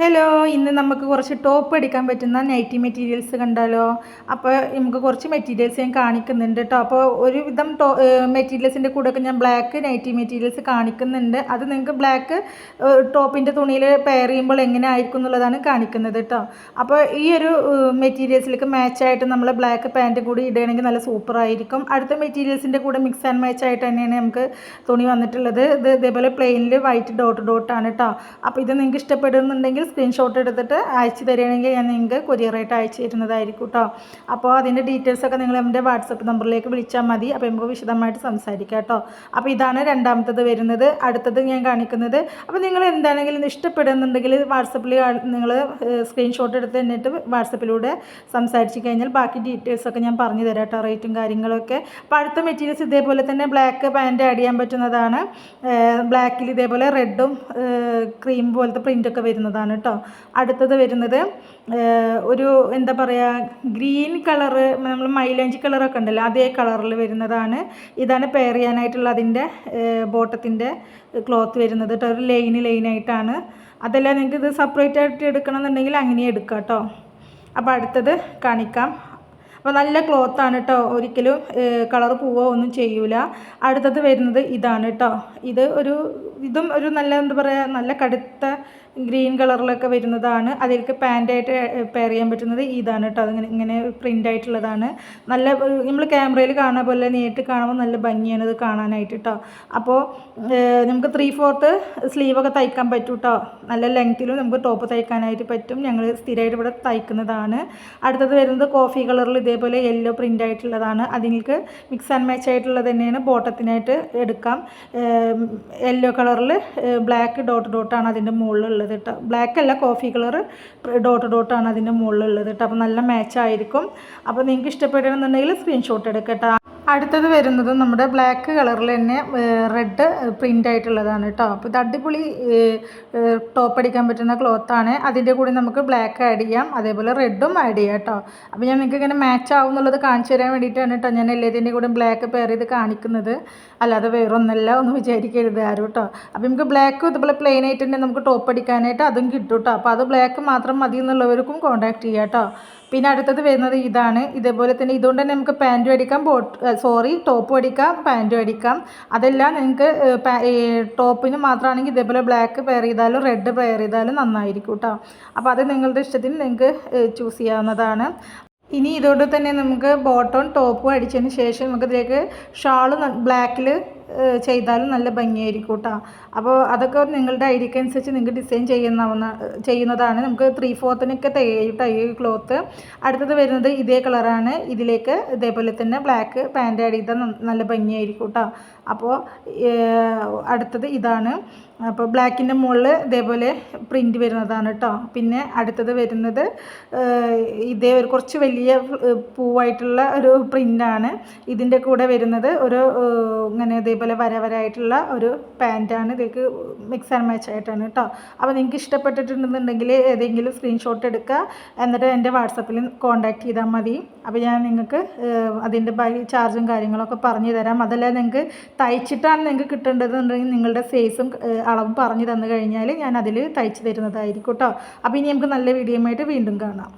Hello ഇന്ന് നമുക്ക് കുറച്ച് ടോപ്പ് എടുക്കാൻ പറ്റുന്ന നൈറ്റി മെറ്റീരിയൽസ് കണ്ടാലോ? അപ്പോൾ നമുക്ക് കുറച്ച് മെറ്റീരിയൽസ് ഞാൻ കാണിക്കുന്നുണ്ട് കേട്ടോ. അപ്പോൾ ഒരുവിധം ടോ മെറ്റീരിയൽസിന്റെ കൂടെയൊക്കെ ഞാൻ ബ്ലാക്ക് നൈറ്റി മെറ്റീരിയൽസ് കാണിക്കുന്നുണ്ട്. അത് നിങ്ങൾക്ക് ബ്ലാക്ക് ടോപ്പിന്റെ തുണിയിൽ പെയർ ചെയ്യുമ്പോൾ എങ്ങനെ ആയിരിക്കും എന്നുള്ളതാണ് കാണിക്കുന്നത് കേട്ടോ. അപ്പോൾ ഈ ഒരു മെറ്റീരിയൽസിലേക്ക് മാച്ചായിട്ട് നമ്മൾ ബ്ലാക്ക് പാന്റ് കൂടി ഇടുകയാണെങ്കിൽ നല്ല സൂപ്പർ ആയിരിക്കും. അടുത്ത മെറ്റീരിയൽസിന്റെ കൂടെ മിക്സ് ആൻഡ് മാച്ച് ആയിട്ട് തന്നെയാണ് നമുക്ക് തുണി വന്നിട്ടുള്ളത്. ഇത് ഇതേപോലെ പ്ലെയിനിൽ വൈറ്റ് ഡോട്ട് ഡോട്ടാണ് കേട്ടോ. അപ്പോൾ ഇത് നിങ്ങൾക്ക് ഇഷ്ടപ്പെടുന്നുണ്ടെങ്കിൽ സ്ക്രീൻഷോട്ട് എടുത്തിട്ട് അയച്ചു തരികയാണെങ്കിൽ ഞാൻ നിങ്ങൾക്ക് കൊറിയറായിട്ട് അയച്ചു തരുന്നതായിരിക്കും കേട്ടോ അപ്പോൾ അതിന്റെ ഡീറ്റെയിൽസ് ഒക്കെ നിങ്ങൾ എന്റെ വാട്സപ്പ് നമ്പറിലേക്ക് വിളിച്ചാൽ മതി. അപ്പോൾ നമുക്ക് വിശദമായിട്ട് സംസാരിക്കാം കേട്ടോ അപ്പോൾ ഇതാണ് രണ്ടാമത്തത് വരുന്നത്. അടുത്തത് ഞാൻ കാണിക്കുന്നത്. അപ്പോൾ നിങ്ങൾ എന്താണെങ്കിലും ഇഷ്ടപ്പെടുന്നുണ്ടെങ്കിൽ വാട്സപ്പിൽ നിങ്ങൾ സ്ക്രീൻഷോട്ട് എടുത്ത് എന്നിട്ട് വാട്സപ്പിലൂടെ സംസാരിച്ച് കഴിഞ്ഞാൽ ബാക്കി ഡീറ്റെയിൽസ് ഒക്കെ ഞാൻ പറഞ്ഞു തരാം കേട്ടോ റേറ്റും കാര്യങ്ങളൊക്കെ. അപ്പോൾ അടുത്ത മെറ്റീരിയൽസ് ഇതേപോലെ തന്നെ ബ്ലാക്ക് പാന്റ് ആഡ് ചെയ്യാൻ പറ്റുന്നതാണ്. ബ്ലാക്കിൽ ഇതേപോലെ റെഡും ക്രീം പോലത്തെ പ്രിന്റൊക്കെ വരുന്നതാണ് കേട്ടോ അടുത്തത് വരുന്നത് ഒരു എന്താ പറയുക ഗ്രീൻ കളറ് നമ്മൾ മൈലാഞ്ചി കളറൊക്കെ ഉണ്ടല്ലോ അതേ കളറിൽ വരുന്നതാണ്. ഇതാണ് പെയർ ചെയ്യാനായിട്ടുള്ള അതിന്റെ ബോട്ടത്തിന്റെ ക്ലോത്ത് വരുന്നത് കേട്ടോ ഒരു ലൈന് ലൈനായിട്ടാണ് അതല്ല നിങ്ങൾക്ക് ഇത് സെപ്പറേറ്റ് ആയിട്ട് എടുക്കണം എന്നുണ്ടെങ്കിൽ അങ്ങനെ എടുക്കാം കേട്ടോ അപ്പോൾ അടുത്തത് കാണിക്കാം. അപ്പോൾ നല്ല ക്ലോത്താണ് കേട്ടോ ഒരിക്കലും കളർ പോവുകയോ ഒന്നും ചെയ്യൂല. അടുത്തത് വരുന്നത് ഇതാണ് കേട്ടോ ഇത് ഒരു ഇതും ഒരു നല്ല എന്താ പറയുക നല്ല കടുത്ത ഗ്രീൻ കളറിലൊക്കെ വരുന്നതാണ്. അതിലേക്ക് പാന്റായിട്ട് പെയർ ചെയ്യാൻ പറ്റുന്നത് ഇതാണ് കേട്ടോ അതിങ്ങനെ ഇങ്ങനെ പ്രിന്റ് ആയിട്ടുള്ളതാണ്. നല്ല നമ്മൾ ക്യാമറയിൽ കാണാൻ പോലെ നേരിട്ട് കാണുമ്പോൾ നല്ല ഭംഗിയാണ് ഇത് കാണാനായിട്ട് കേട്ടോ അപ്പോൾ നമുക്ക് ത്രീ ഫോർത്ത് സ്ലീവൊക്കെ തയ്ക്കാൻ പറ്റും കേട്ടോ നല്ല ലെങ്ത്തിലും നമുക്ക് ടോപ്പ് തയ്ക്കാനായിട്ട് പറ്റും. ഞങ്ങൾ സ്ഥിരമായിട്ട് ഇവിടെ തയ്ക്കുന്നതാണ്. അടുത്തത് വരുന്നത് കോഫി കളറിൽ ഇതേപോലെ യെല്ലോ പ്രിന്റ് ആയിട്ടുള്ളതാണ്. അതിലേക്ക് മിക്സ് ആൻഡ് മാച്ച് ആയിട്ടുള്ളത് തന്നെയാണ്. ബോട്ടത്തിനായിട്ട് എടുക്കാം. യെല്ലോ കളറിൽ ബ്ലാക്ക് ഡോട്ട് ഡോട്ടാണ് അതിന്റെ മുകളിലുള്ളത് കേട്ടോ ബ്ലാക്ക് അല്ല കോഫി കളർ ഡോട്ട് ഡോട്ടാണ് അതിന്റെ മുകളിലുള്ളത് കേട്ടോ അപ്പോൾ നല്ല മാച്ച് ആയിരിക്കും. അപ്പോൾ നിങ്ങൾക്ക് ഇഷ്ടപ്പെടണമെന്നുണ്ടെങ്കിൽ സ്ക്രീൻഷോട്ട് എടുക്കട്ടോ അടുത്തത് വരുന്നത് നമ്മുടെ ബ്ലാക്ക് കളറിൽ തന്നെ റെഡ് പ്രിന്റ് ആയിട്ടുള്ളതാണ് കേട്ടോ അപ്പോൾ ഇത് അടിപൊളി ടോപ്പ് അടിക്കാൻ പറ്റുന്ന ക്ലോത്താണ് അതിന്റെ കൂടെ നമുക്ക് ബ്ലാക്ക് ആഡ് ചെയ്യാം. അതേപോലെ റെഡും ആഡ് ചെയ്യാം കേട്ടോ അപ്പോൾ ഞാൻ നിങ്ങൾക്ക് ഇങ്ങനെ മാച്ച് ആവും എന്നുള്ളത് കാണിച്ചു തരാൻ വേണ്ടിയിട്ടാണ് കേട്ടോ ഞാൻ എല്ലാത്തിന്റെ കൂടെ ബ്ലാക്ക് പെയർ ചെയ്ത് കാണിക്കുന്നത്. അല്ലാതെ വേറൊന്നല്ല ഒന്ന് വിചാരിക്കരുത് ആരും കേട്ടോ അപ്പോൾ നമുക്ക് ബ്ലാക്ക് ഇതുപോലെ പ്ലെയിൻ ആയിട്ട് തന്നെ നമുക്ക് ടോപ്പ് അടിക്കാനായിട്ട് അതും കിട്ടും കേട്ടോ അപ്പോൾ അത് ബ്ലാക്ക് മാത്രം മതി എന്നുള്ളവർക്കും കോൺടാക്ട് ചെയ്യാം കേട്ടോ പിന്നെ അടുത്തത് വരുന്നത് ഇതാണ്. ഇതേപോലെ തന്നെ ഇതുകൊണ്ട് തന്നെ നമുക്ക് പാന്റും അടിക്കാം ബോട്ട് സോറി ടോപ്പും അടിക്കാം പാന്റും അടിക്കാം. അതെല്ലാം നിങ്ങൾക്ക് ടോപ്പിന് മാത്രമാണെങ്കിൽ ഇതേപോലെ ബ്ലാക്ക് പെയർ ചെയ്താലും റെഡ് പെയർ ചെയ്താലും നന്നായിരിക്കും കേട്ടോ അപ്പോൾ അത് നിങ്ങളുടെ ഇഷ്ടത്തിന് നിങ്ങൾക്ക് ചൂസ് ചെയ്യാവുന്നതാണ്. ഇനി ഇതോടെ തന്നെ നമുക്ക് ബോട്ടവും ടോപ്പും അടിച്ചതിന് ശേഷം നമുക്ക് ഇതിലേക്ക് ഷാൾ ബ്ലാക്കിൽ ചെയ്താലും നല്ല ഭംഗിയായിരിക്കും കേട്ടോ അപ്പോൾ അതൊക്കെ നിങ്ങളുടെ ഐഡിയക്ക് അനുസരിച്ച് നിങ്ങൾക്ക് ഡിസൈൻ ചെയ്യുന്ന ചെയ്യുന്നതാണ്. നമുക്ക് ത്രീ ഫോർത്തിനൊക്കെ തയ്യട്ടോ ഈ ക്ലോത്ത് അടുത്തത് വരുന്നത് ഇതേ കളറാണ്. ഇതിലേക്ക് ഇതേപോലെ തന്നെ ബ്ലാക്ക് പാന്റ് ആഡ് ചെയ്താൽ നല്ല ഭംഗിയായിരിക്കും കേട്ടോ അപ്പോൾ അടുത്തത് ഇതാണ്. അപ്പോൾ ബ്ലാക്കിന്റെ മുകളിൽ ഇതേപോലെ പ്രിന്റ് വരുന്നതാണ് കേട്ടോ പിന്നെ അടുത്തത് വരുന്നത് ഇതേ ഒരു കുറച്ച് വലിയ പൂവായിട്ടുള്ള ഒരു പ്രിന്റാണ് ഇതിന്റെ കൂടെ വരുന്നത് ഒരു ഇങ്ങനെ ഇതേപോലെ വര വരായിട്ടുള്ള ഒരു പാന്റാണ് ഇതിലേക്ക് മിക്സ് ആൻഡ് മാച്ച് ആയിട്ടാണ് കേട്ടോ അപ്പോൾ നിങ്ങൾക്ക് ഇഷ്ടപ്പെട്ടിട്ടുണ്ടെന്നുണ്ടെങ്കിൽ ഏതെങ്കിലും സ്ക്രീൻഷോട്ട് എടുക്കുക എന്നിട്ട് എന്റെ വാട്സപ്പിൽ കോൺടാക്ട് ചെയ്താൽ മതി. അപ്പോൾ ഞാൻ നിങ്ങൾക്ക് അതിന്റെ ബാക്കി ചാർജും കാര്യങ്ങളൊക്കെ പറഞ്ഞു തരാം. അതല്ല നിങ്ങൾക്ക് തയ്ച്ചിട്ടാണ് നിങ്ങൾക്ക് കിട്ടേണ്ടതെന്നുണ്ടെങ്കിൽ നിങ്ങളുടെ സൈസും അളവും പറഞ്ഞു തന്നു കഴിഞ്ഞാൽ ഞാൻ അതിൽ തയ്ച്ച് തരുന്നതായിരിക്കും കേട്ടോ അപ്പോൾ ഇനി നമുക്ക് നല്ല വീഡിയോ ആയിട്ട് വീണ്ടും കാണാം.